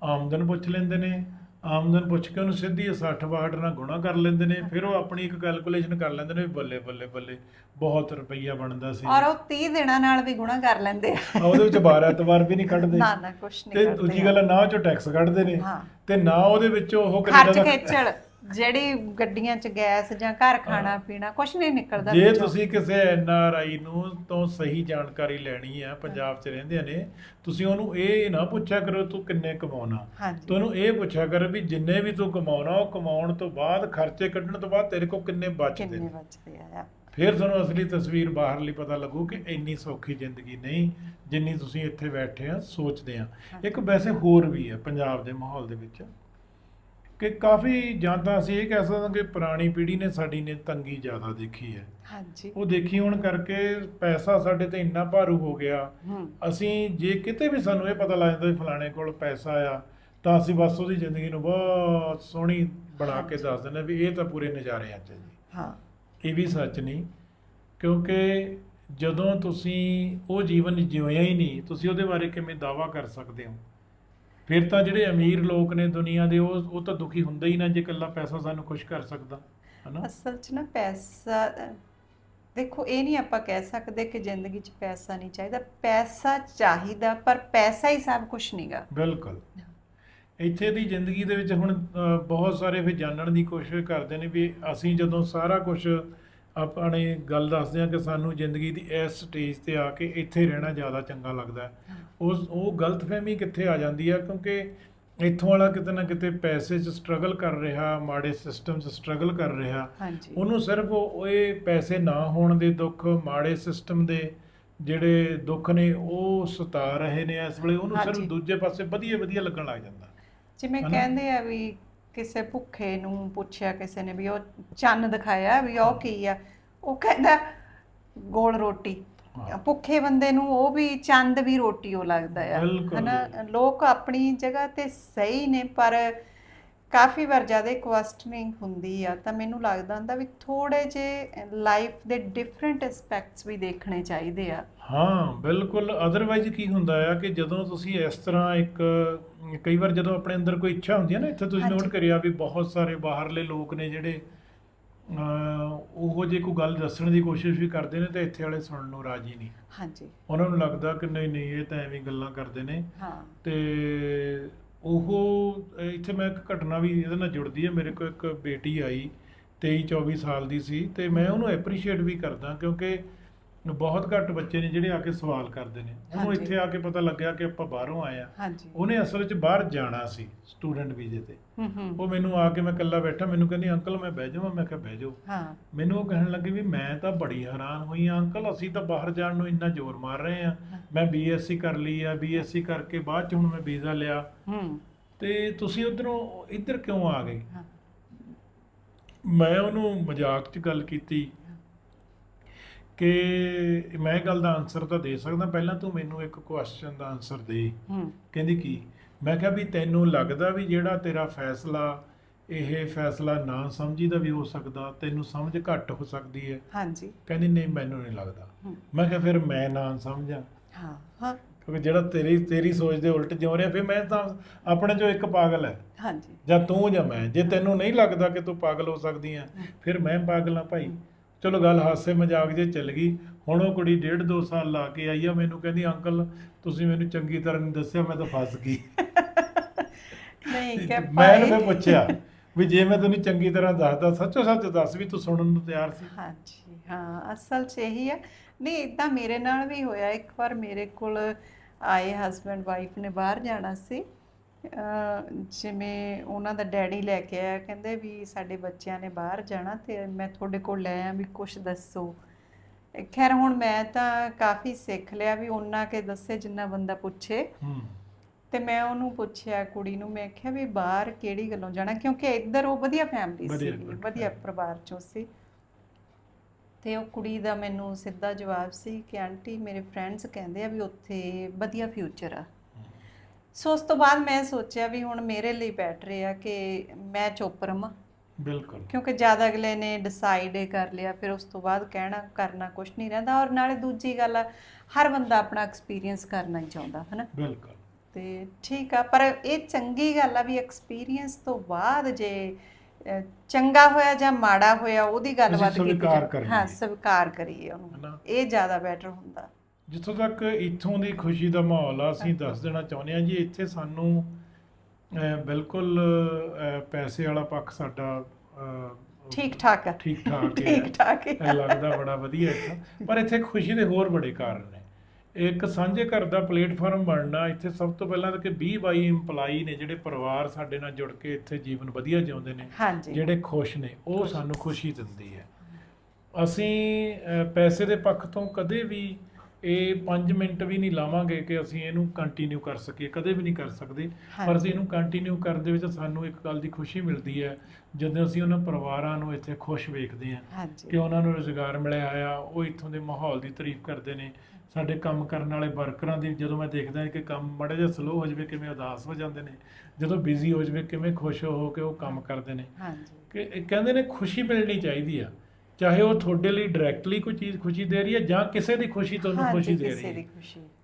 Speaker 1: ਆਮਦਨ ਪੁੱਛ ਲੈਂਦੇ ਨੇ ਆਮਦਨ ਪੁੱਛ ਕੇ ਉਹਨੂੰ ਸਿੱਧੀ 60 62 ਨਾਲ ਗੁਣਾ ਕਰ ਲੈਂਦੇ ਨੇ ਫਿਰ ਉਹ ਆਪਣੀ ਇੱਕ ਕੈਲਕੂਲੇਸ਼ਨ ਕਰ ਲੈਂਦੇ ਨੇ ਵੀ ਬੱਲੇ ਬੱਲੇ ਬੱਲੇ ਬਹੁਤ ਰੁਪਈਆ ਬਣਦਾ ਸੀ।
Speaker 2: ਔਰ ਉਹ 30 ਦਿਨਾਂ ਨਾਲ ਵੀ ਗੁਣਾ ਕਰ ਲੈਂਦੇ ਆ।
Speaker 1: ਉਹਦੇ ਵਿੱਚ ਬਾਰ ਐਤਵਾਰ ਵੀ ਨਹੀਂ ਕੱਢਦੇ।
Speaker 2: ਨਾ ਨਾ ਕੁਛ ਨਹੀਂ
Speaker 1: ਤੇ ਦੂਜੀ ਗੱਲ ਨਾ ਉਹ ਚੋਂ ਟੈਕਸ ਕੱਢਦੇ ਨੇ ਤੇ ਨਾ ਉਹਦੇ ਵਿੱਚੋਂ ਉਹ
Speaker 2: ਖਰਚ
Speaker 1: ਦਾ-
Speaker 2: ਖੇਚਲ। ਜਿਹੜੀ ਗੱਡੀਆਂ 'ਚ ਗੈਸ ਜਾਂ ਘਰ ਖਾਣਾ ਪੀਣਾ ਕੁਛ ਨਹੀਂ ਨਿਕਲਦਾ
Speaker 1: ਜੇ
Speaker 2: ਵਿੱਚੋਂ।
Speaker 1: ਤੁਸੀਂ ਕਿਸੇ ਐਨ ਆਰ ਆਈ ਨੂੰ ਤੋਂ ਸਹੀ ਜਾਣਕਾਰੀ ਲੈਣੀ ਆ ਪੰਜਾਬ 'ਚ ਰਹਿੰਦੇ ਨੇ ਤੁਸੀਂ ਉਹਨੂੰ ਇਹ ਨਾ ਪੁੱਛਿਆ ਕਰੋ ਤੂੰ ਕਿੰਨੇ ਕਮਾਉਣਾ।
Speaker 2: ਹਾਂਜੀ।
Speaker 1: ਤੁਹਾਨੂੰ ਇਹ ਪੁੱਛਿਆ ਕਰ ਵੀ ਜਿੰਨੇ ਵੀ ਤੂੰ ਕਮਾਉਣਾ ਉਹ ਕਮਾਉਣ ਤੋਂ ਬਾਅਦ ਖਰਚੇ ਕੱਢਣ ਤੋਂ ਬਾਅਦ ਤੇਰੇ ਕੋਲ ਕਿੰਨੇ ਬਚਦੇ
Speaker 2: ਕਿੰਨੇ
Speaker 1: ਨੇ
Speaker 2: ਬਚਦੇ ਆ
Speaker 1: ਫਿਰ ਤੁਹਾਨੂੰ ਅਸਲੀ ਤਸਵੀਰ ਬਾਹਰਲੀ ਪਤਾ ਲੱਗੂ ਕਿ ਇੰਨੀ ਸੌਖੀ ਜ਼ਿੰਦਗੀ ਨਹੀਂ ਜਿੰਨੀ ਤੁਸੀਂ ਇੱਥੇ ਬੈਠੇ ਆ ਸੋਚਦੇ ਆ। ਇੱਕ ਵੈਸੇ ਹੋਰ ਵੀ ਹੈ ਪੰਜਾਬ ਦੇ ਮਾਹੌਲ ਦੇ ਵਿੱਚ। ਕਿ ਕਾਫੀ ਜਾਂ ਤਾਂ ਅਸੀਂ ਇਹ ਕਹਿ ਸਕਦੇ ਹਾਂ ਕਿ ਪੁਰਾਣੀ ਪੀੜ੍ਹੀ ਨੇ ਸਾਡੀ ਨੇ ਤੰਗੀ ਜ਼ਿਆਦਾ ਦੇਖੀ ਹੈ।
Speaker 2: ਹਾਂਜੀ।
Speaker 1: ਉਹ ਦੇਖੀ ਹੋਣ ਕਰਕੇ ਪੈਸਾ ਸਾਡੇ ਤੇ ਇੰਨਾ ਭਾਰੂ ਹੋ ਗਿਆ। ਅਸੀਂ ਜੇ ਕਿਤੇ ਵੀ ਸਾਨੂੰ ਇਹ ਪਤਾ ਲੱਗ ਜਾਂਦਾ ਵੀ ਫਲਾਣੇ ਕੋਲ ਪੈਸਾ ਆ ਤਾਂ ਅਸੀਂ ਬਸ ਉਹਦੀ ਜ਼ਿੰਦਗੀ ਨੂੰ ਬਹੁਤ ਸੋਹਣੀ ਬਣਾ ਕੇ ਦੱਸ ਦਿੰਦੇ ਵੀ ਇਹ ਤਾਂ ਪੂਰੇ ਨਜ਼ਾਰੇ ਆ ਜੀ।
Speaker 2: ਹਾਂ।
Speaker 1: ਇਹ ਵੀ ਸੱਚ ਨਹੀਂ ਕਿਉਂਕਿ ਜਦੋਂ ਤੁਸੀਂ ਉਹ ਜੀਵਨ ਜਿਉਇਆ ਹੀ ਨਹੀਂ ਤੁਸੀਂ ਉਹਦੇ ਬਾਰੇ ਕਿਵੇਂ ਦਾਵਾ ਕਰ ਸਕਦੇ ਹੋ? ਫਿਰ ਤਾਂ ਜਿਹੜੇ ਅਮੀਰ ਲੋਕ ਨੇ ਦੁਨੀਆ ਦੇ ਉਹ ਉਹ ਤਾਂ ਦੁਖੀ ਹੁੰਦੇ ਹੀ ਨਾ ਜੇ ਇਕੱਲਾ ਪੈਸਾ ਸਾਨੂੰ ਖੁਸ਼ ਕਰ ਸਕਦਾ ਹਨਾ?
Speaker 2: ਅਸਲ 'ਚ ਨਾ ਪੈਸਾ ਦੇਖੋ ਇਹ ਨਹੀਂ ਆਪਾਂ ਕਹਿ ਸਕਦੇ ਕਿ ਜ਼ਿੰਦਗੀ 'ਚ ਪੈਸਾ ਨਹੀਂ ਚਾਹੀਦਾ ਪੈਸਾ ਚਾਹੀਦਾ ਪਰ ਪੈਸਾ ਹੀ ਸਭ ਕੁਝ ਨਹੀਂਗਾ
Speaker 1: ਬਿਲਕੁਲ। ਇੱਥੇ ਦੀ ਜ਼ਿੰਦਗੀ ਦੇ ਵਿੱਚ ਹੁਣ ਅ, ਬਹੁਤ ਸਾਰੇ ਫਿਰ ਜਾਣਨ ਦੀ ਕੋਸ਼ਿਸ਼ ਕਰਦੇ ਨੇ ਵੀ ਅਸੀਂ ਜਦੋਂ ਸਾਰਾ ਕੁਝ ਆਪਣੇ ਗੱਲ ਦੱਸਦੇ ਹਾਂ ਕਿ ਸਾਨੂੰ ਜ਼ਿੰਦਗੀ ਦੀ ਇਸ ਸਟੇਜ ਤੇ ਆ ਕੇ ਇੱਥੇ ਰਹਿਣਾ ਜ਼ਿਆਦਾ ਚੰਗਾ ਲੱਗਦਾ ਹੈ। ਉਸ ਉਹ ਗਲਤਫਹਿਮੀ ਕਿੱਥੇ ਆ ਜਾਂਦੀ ਆ? ਕਿਉਂਕਿ ਇੱਥੋਂ ਵਾਲਾ ਕਿਤੇ ਨਾ ਕਿਤੇ ਪੈਸੇ 'ਚ ਸਟਰਗਲ ਕਰ ਰਿਹਾ ਮਾੜੇ ਸਿਸਟਮ 'ਚ ਸਟਰਗਲ ਕਰ ਰਿਹਾ। ਉਹਨੂੰ ਸਿਰਫ ਉਹ ਇਹ ਪੈਸੇ ਨਾ ਹੋਣ ਦੇ ਦੁੱਖ ਮਾੜੇ ਸਿਸਟਮ ਦੇ ਜਿਹੜੇ ਦੁੱਖ ਨੇ ਉਹ ਸਤਾ ਰਹੇ ਨੇ ਇਸ ਵੇਲੇ। ਉਹਨੂੰ ਸਿਰਫ। ਦੂਜੇ ਪਾਸੇ ਵਧੀਆ ਵਧੀਆ ਲੱਗਣ ਲੱਗ ਜਾਂਦਾ।
Speaker 2: ਜਿਵੇਂ? ਕਹਿੰਦੇ ਆ ਵੀ ਕਿਸੇ ਭੁੱਖੇ ਨੂੰ ਪੁੱਛਿਆ ਕਿਸੇ ਨੇ ਵੀ ਉਹ ਚੰਨ ਦਿਖਾਇਆ ਵੀ ਉਹ ਕੀ ਆ ਉਹ ਕਹਿੰਦਾ ਗੋਲ ਰੋਟੀ। ਭੁੱਖੇ ਬੰਦੇ ਨੂੰ ਉਹ ਵੀ ਚੰਦ ਵੀ ਰੋਟੀ ਉਹ ਲੱਗਦਾ ਆ
Speaker 1: ਬਿਲਕੁਲ।
Speaker 2: ਹਨਾ ਲੋਕ ਆਪਣੀ ਜਗ੍ਹਾ ਤੇ ਸਹੀ ਨੇ ਪਰ ਕਾਫੀ ਵਾਰ ਜ਼ਿਆਦਾ ਕੁਐਸਚਨਿੰਗ ਹੁੰਦੀ ਆ ਤਾਂ ਮੈਨੂੰ ਲੱਗਦਾ ਹੁੰਦਾ ਵੀ ਥੋੜੇ ਜੇ ਲਾਈਫ ਦੇ ਡਿਫਰੈਂਟ ਐਸਪੈਕਟਸ ਵੀ ਦੇਖਣੇ ਚਾਹੀਦੇ ਆ।
Speaker 1: ਹਾਂ ਬਿਲਕੁਲ। ਅਦਰਵਾਈਜ਼ ਕੀ ਹੁੰਦਾ ਆ ਕਿ ਜਦੋਂ ਤੁਸੀਂ ਇਸ ਤਰ੍ਹਾਂ ਇੱਕ ਕਈ ਵਾਰ ਜਦੋਂ ਆਪਣੇ ਅੰਦਰ ਕੋਈ ਇੱਛਾ ਹੁੰਦੀ ਹੈ ਨਾ ਇੱਥੇ ਤੁਸੀਂ ਨੋਟ। ਕਰਿਆ ਵੀ ਬਹੁਤ ਸਾਰੇ ਬਾਹਰਲੇ ਲੋਕ ਨੇ ਜਿਹੜੇ ਉਹੋ ਜੇ ਕੋਈ ਗੱਲ ਦੱਸਣ ਦੀ ਕੋਸ਼ਿਸ਼ ਵੀ ਕਰਦੇ ਨੇ ਤੇ ਇੱਥੇ ਵਾਲੇ ਸੁਣਨ ਨੂੰ ਰਾਜੀ ਨਹੀਂ।
Speaker 2: ਹਾਂਜੀ।
Speaker 1: ਉਹਨਾਂ ਨੂੰ ਲੱਗਦਾ ਕਿ ਨਹੀਂ ਨਹੀਂ ਇਹ ਤਾਂ ਐਵੇਂ ਗੱਲਾਂ ਕਰਦੇ ਨੇ।
Speaker 2: ਹਾਂ।
Speaker 1: ਤੇ ਇੱਥੇ ਮੈਂ ਇੱਕ ਘਟਨਾ ਵੀ ਇਹਦੇ ਨਾਲ ਜੁੜਦੀ ਹੈ। ਮੇਰੇ ਕੋਲ ਇੱਕ ਬੇਟੀ ਆਈ 23 24 ਸਾਲ ਦੀ ਸੀ ਤੇ ਮੈਂ ਉਹਨੂੰ ਐਪਰੀਸ਼ੀਏਟ ਵੀ ਕਰਦਾ ਕਿਉਂਕਿ ਬਹੁਤ ਘੱਟ ਬੱਚੇ ਨੇ ਜਿਹੜੇ ਆ ਕੇ ਸਵਾਲ ਕਰਦੇ ਨੇ। ਉਹਨੂੰ
Speaker 2: ਹਾਂਜੀ।
Speaker 1: ਇੱਥੇ ਆ ਕੇ ਪਤਾ ਲੱਗਿਆ ਕਿ ਆਪਾਂ ਬਾਹਰੋਂ ਆਏ ਆ।
Speaker 2: ਹਾਂਜੀ।
Speaker 1: ਉਹਨੇ ਅਸਲ ਵਿੱਚ ਬਾਹਰ ਜਾਣਾ ਸੀ ਸਟੂਡੈਂਟ ਵੀਜ਼ੇ ਤੇ।
Speaker 2: ਹੂੰ ਹੂੰ।
Speaker 1: ਉਹ ਮੈਨੂੰ ਆ ਕੇ ਮੈਂ ਇਕੱਲਾ ਬੈਠਾ ਮੈਨੂੰ ਕਹਿੰਦੀ ਅੰਕਲ ਮੈਂ ਬਹਿ ਜਾਵਾਂ? ਮੈਂ ਕਿਹਾ ਬਹਿ ਜਾਓ।
Speaker 2: ਹਾਂ।
Speaker 1: ਮੈਨੂੰ ਉਹ ਕਹਿਣ ਲੱਗੇ ਵੀ ਮੈਂ ਤਾਂ ਬੜੀ ਹੈਰਾਨ ਹੋਈ ਆ। ਅੰਕਲ ਅਸੀਂ ਤਾਂ ਬਾਹਰ ਜਾਣ ਨੂੰ ਇੰਨਾ ਜ਼ੋਰ ਮਾਰ ਰਹੇ ਆ। ਮੈਂ ਬੀਐਸਸੀ ਕਰ ਲਈ ਆ ਬੀਐਸਸੀ ਕਰਕੇ ਬਾਅਦ ਚ ਹੁਣ ਮੈਂ ਵੀਜ਼ਾ ਲਿਆ।
Speaker 2: ਹੂੰ।
Speaker 1: ਤੇ ਤੁਸੀਂ ਉਧਰੋਂ ਇੱਧਰ ਕਿਉਂ ਆ ਗਏ? ਮੈਂ ਉਹਨੂੰ ਮਜ਼ਾਕ 'ਚ ਗੱਲ ਕੀਤੀ ਕਿ ਮੈਂ ਗੱਲ ਦਾ ਆਨਸਰ ਤਾਂ ਦੇ ਸਕਦਾ ਪਹਿਲਾਂ ਤੂੰ ਮੈਨੂੰ ਇੱਕ ਕੁਐਸਚਨ ਦਾ ਆਨਸਰ ਦੇ। ਕਹਿੰਦੀ ਕੀ? ਮੈਂ ਕਿਹਾ ਵੀ ਤੈਨੂੰ ਲੱਗਦਾ ਵੀ ਜਿਹੜਾ ਤੇਰਾ ਫੈਸਲਾ ਇਹ ਫੈਸਲਾ ਨਾ ਸਮਝੀ ਦਾ ਵੀ ਹੋ ਸਕਦਾ ਤੈਨੂੰ ਸਮਝ ਘੱਟ ਹੋ ਸਕਦੀ ਹੈ।
Speaker 2: ਹਾਂਜੀ।
Speaker 1: ਕਹਿੰਦੀ ਨਹੀਂ ਮੈਨੂੰ ਨਹੀਂ ਲੱਗਦਾ। ਮੈਂ ਕਿਹਾ ਫਿਰ ਮੈਂ ਨਾ ਸਮਝਾਂ।
Speaker 2: ਹਾਂ ਹਾਂ।
Speaker 1: ਕਿਉਂਕਿ ਜਿਹੜਾ ਤੇਰੀ ਤੇਰੀ ਸੋਚ ਦੇ ਉਲਟ ਜਿਉ ਰਿਹਾ ਫਿਰ ਮੈਂ ਤਾਂ ਆਪਣੇ ਚੋਂ ਇੱਕ ਪਾਗਲ ਹੈ।
Speaker 2: ਹਾਂਜੀ।
Speaker 1: ਜਾਂ ਤੂੰ ਜਾਂ ਮੈਂ। ਜੇ ਤੈਨੂੰ ਨਹੀਂ ਲੱਗਦਾ ਕਿ ਤੂੰ ਪਾਗਲ ਹੋ ਸਕਦੀ ਆ ਫਿਰ ਮੈਂ ਪਾਗਲ ਆ ਭਾਈ। ਚਲੋ ਗੱਲ ਹਾਸੇ ਮਜ਼ਾਕ ਜੇ ਚੱਲ ਗਈ। ਹੁਣ ਉਹ ਕੁੜੀ ਡੇਢ ਦੋ ਸਾਲ ਲਾ ਕੇ ਆਈ ਆ ਮੈਨੂੰ ਕਹਿੰਦੀ ਅੰਕਲ ਤੁਸੀਂ ਮੈਨੂੰ ਚੰਗੀ ਤਰ੍ਹਾਂ ਨਹੀਂ ਦੱਸਿਆ ਮੈਂ ਤਾਂ ਫਸ ਗਈ।
Speaker 2: ਨਹੀਂ ਕਿ
Speaker 1: ਮੈਂ ਉਹਨੂੰ ਪੁੱਛਿਆ ਵੀ ਜੇ ਮੈਂ ਤੈਨੂੰ ਚੰਗੀ ਤਰ੍ਹਾਂ ਦੱਸਦਾ ਸੱਚੋ ਸੱਚ ਦੱਸ ਵੀ ਤੂੰ ਸੁਣਨ ਨੂੰ ਤਿਆਰ ਸੀ।
Speaker 2: ਹਾਂਜੀ ਹਾਂ ਅਸਲ 'ਚ ਇਹੀ ਹੈ ਨਹੀਂ ਇਦਾਂ ਮੇਰੇ ਨਾਲ ਵੀ ਹੋਇਆ। ਇੱਕ ਵਾਰ ਮੇਰੇ ਕੋਲ ਆਏ ਹਸਬੰਡ ਵਾਈਫ ਨੇ ਬਾਹਰ ਜਾਣਾ ਸੀ। ਜਿਵੇਂ ਉਹਨਾਂ ਦਾ ਡੈਡੀ ਲੈ ਕੇ ਆਇਆ ਕਹਿੰਦੇ ਵੀ ਸਾਡੇ ਬੱਚਿਆਂ ਨੇ ਬਾਹਰ ਜਾਣਾ ਤੇ ਮੈਂ ਤੁਹਾਡੇ ਕੋਲ ਲੈ ਆ ਵੀ ਕੁਝ ਦੱਸੋ। ਖੈਰ ਹੁਣ ਮੈਂ ਤਾਂ ਕਾਫੀ ਸਿੱਖ ਲਿਆ ਵੀ ਉਹਨਾਂ ਕੇ ਦੱਸੇ ਜਿੰਨਾ ਬੰਦਾ ਪੁੱਛੇ।
Speaker 1: ਹੂੰ।
Speaker 2: ਤੇ ਮੈਂ ਉਹਨੂੰ ਪੁੱਛਿਆ ਕੁੜੀ ਨੂੰ ਮੈਂ ਕਿਹਾ ਵੀ ਬਾਹਰ ਕਿਹੜੀ ਗੱਲੋਂ ਜਾਣਾ? ਕਿਉਂਕਿ ਇੱਧਰ ਉਹ ਵਧੀਆ ਫੈਮਿਲੀ ਸੀ ਵਧੀਆ। ਪਰਿਵਾਰ ਚੋਂ ਸੀ। ਤੇ ਉਹ ਕੁੜੀ ਦਾ ਮੈਨੂੰ ਸਿੱਧਾ ਜਵਾਬ ਸੀ ਕਿ ਆਂਟੀ ਮੇਰੇ ਫਰੈਂਡਸ ਕਹਿੰਦੇ ਆ ਵੀ ਉੱਥੇ ਵਧੀਆ ਫਿਊਚਰ ਆ। ਸੋ ਉਸ ਤੋਂ ਬਾਅਦ ਮੈਂ ਸੋਚਿਆ ਵੀ ਹੁਣ ਮੇਰੇ ਲਈ ਬੈਟਰ ਆ ਕਿ ਮੈਂ ਚੁੱਪ ਰਵਾਂ।
Speaker 1: ਬਿਲਕੁਲ।
Speaker 2: ਕਿਉਂਕਿ ਜਦ ਅਗਲੇ ਨੇ ਡਿਸਾਈਡ ਕਰ ਲਿਆ ਫਿਰ ਉਸ ਤੋਂ ਬਾਅਦ ਕਹਿਣਾ ਕਰਨਾ ਕੁਝ ਨਹੀਂ ਰਹਿੰਦਾ ਔਰ ਨਾਲੇ ਦੂਜੀ ਗੱਲ ਹਰ ਬੰਦਾ ਆਪਣਾ ਐਕਸਪੀਰੀਅੰਸ ਕਰਨਾ ਹੀ ਚਾਹੁੰਦਾ ਹਨਾ?
Speaker 1: ਬਿਲਕੁਲ।
Speaker 2: ਤੇ ਠੀਕ ਆ ਪਰ ਇਹ ਚੰਗੀ ਗੱਲ ਆ ਵੀ ਐਕਸਪੀਰੀਅੰਸ ਤੋਂ ਬਾਅਦ ਜੇ ਅਹ, ਚੰਗਾ ਹੋਇਆ ਜਾਂ ਮਾੜਾ ਹੋਇਆ ਉਹਦੀ ਗੱਲਬਾਤ ਕੀਤੀ
Speaker 1: ਸਵੀਕਾਰ
Speaker 2: ਜਾਵੇ।
Speaker 1: ਕਰੀਏ।
Speaker 2: ਹਾਂ ਸਵੀਕਾਰ ਕਰੀਏ ਉਹਨੂੰ।
Speaker 1: ਹਨਾ?
Speaker 2: ਇਹ ਜ਼ਿਆਦਾ ਬੈਟਰ ਹੁੰਦਾ।
Speaker 1: ਜਿੱਥੋਂ ਤੱਕ ਇੱਥੋਂ ਦੀ ਖੁਸ਼ੀ ਦਾ ਮਾਹੌਲ ਆ ਅਸੀਂ ਦੱਸ ਦੇਣਾ ਚਾਹੁੰਦੇ ਹਾਂ ਜੀ ਇੱਥੇ ਸਾਨੂੰ ਅਹ, ਬਿਲਕੁਲ ਅਹ, ਪੈਸੇ ਵਾਲਾ ਪੱਖ ਸਾਡਾ ਅਹ,
Speaker 2: ਠੀਕ ਠਾਕ ਆ।
Speaker 1: ਠੀਕ ਠਾਕ ਹੈ।
Speaker 2: ਠੀਕ ਠਾਕ ਹੀ
Speaker 1: ਲੱਗਦਾ ਬੜਾ ਵਧੀਆ ਇੱਥੋਂ। ਪਰ ਇੱਥੇ ਖੁਸ਼ੀ ਦੇ ਹੋਰ ਬੜੇ ਕਾਰਨ ਨੇ। ਇੱਕ ਸਾਂਝੇ ਘਰ ਦਾ ਪਲੇਟਫਾਰਮ ਬਣਨਾ ਇੱਥੇ ਸਭ ਤੋਂ ਪਹਿਲਾਂ ਤਾਂ ਕਿ 20 22 EMPLOYE ਨੇ ਜਿਹੜੇ ਪਰਿਵਾਰ ਸਾਡੇ ਨਾਲ ਜੁੜ ਕੇ ਇੱਥੇ ਜੀਵਨ ਵਧੀਆ ਜਿਉਂਦੇ ਨੇ
Speaker 2: ਹਾਂਜੀ।
Speaker 1: ਜਿਹੜੇ ਖੁਸ਼ ਨੇ ਉਹ ਸਾਨੂੰ ਖੁਸ਼ੀ ਦਿੰਦੀ ਹੈ। ਅਸੀਂ ਪੈਸੇ ਦੇ ਪੱਖ ਤੋਂ ਕਦੇ ਵੀ ਇਹ 5 ਮਿੰਟ ਵੀ ਨਹੀਂ ਲਾਵਾਂਗੇ ਕਿ ਅਸੀਂ ਇਹਨੂੰ ਕੰਟੀਨਿਊ ਕਰ ਸਕੀਏ ਕਦੇ ਵੀ ਨਹੀਂ ਕਰ ਸਕਦੇ। ਪਰ। ਅਸੀਂ ਇਹਨੂੰ ਕੰਟੀਨਿਊ ਕਰਨ ਦੇ ਵਿੱਚ ਸਾਨੂੰ ਇੱਕ ਗੱਲ ਦੀ ਖੁਸ਼ੀ ਮਿਲਦੀ ਹੈ ਜਦੋਂ ਅਸੀਂ ਉਹਨਾਂ ਪਰਿਵਾਰਾਂ ਨੂੰ ਇੱਥੇ ਖੁਸ਼ ਵੇਖਦੇ ਹਾਂ ਕਿ ਉਹਨਾਂ ਨੂੰ ਰੁਜ਼ਗਾਰ ਮਿਲਿਆ ਆ ਉਹ ਇੱਥੋਂ ਦੇ ਮਾਹੌਲ ਦੀ ਤਾਰੀਫ ਕਰਦੇ ਨੇ ਸਾਡੇ ਕੰਮ ਕਰਨ ਵਾਲੇ ਵਰਕਰਾਂ ਦੀ ਜਦੋਂ ਮੈਂ ਦੇਖਦਾ ਕਿ ਕੰਮ ਮਾੜਾ ਜਿਹਾ ਸਲੋ ਹੋ ਜਾਵੇ ਕਿਵੇਂ ਉਦਾਸ ਹੋ ਜਾਂਦੇ ਨੇ ਜਦੋਂ ਬਿਜ਼ੀ ਹੋ ਜਾਵੇ ਕਿਵੇਂ ਖੁਸ਼ ਹੋ ਕੇ ਉਹ ਕੰਮ ਕਰਦੇ ਨੇ।
Speaker 2: ਹਾਂਜੀ।
Speaker 1: ਕਿ ਕਹਿੰਦੇ ਨੇ ਖੁਸ਼ੀ ਮਿਲਣੀ ਚਾਹੀਦੀ ਆ ਚਾਹੇ ਉਹ ਤੁਹਾਡੇ ਲਈ ਡਾਇਰੈਕਟਲੀ ਕੋਈ ਚੀਜ਼ ਖੁਸ਼ੀ ਦੇ ਰਹੀ ਹੈ ਜਾਂ ਕਿਸੇ ਦੀ ਖੁਸ਼ੀ ਤੁਹਾਨੂੰ ਖੁਸ਼ੀ ਦੇ ਰਹੀ ਹੈ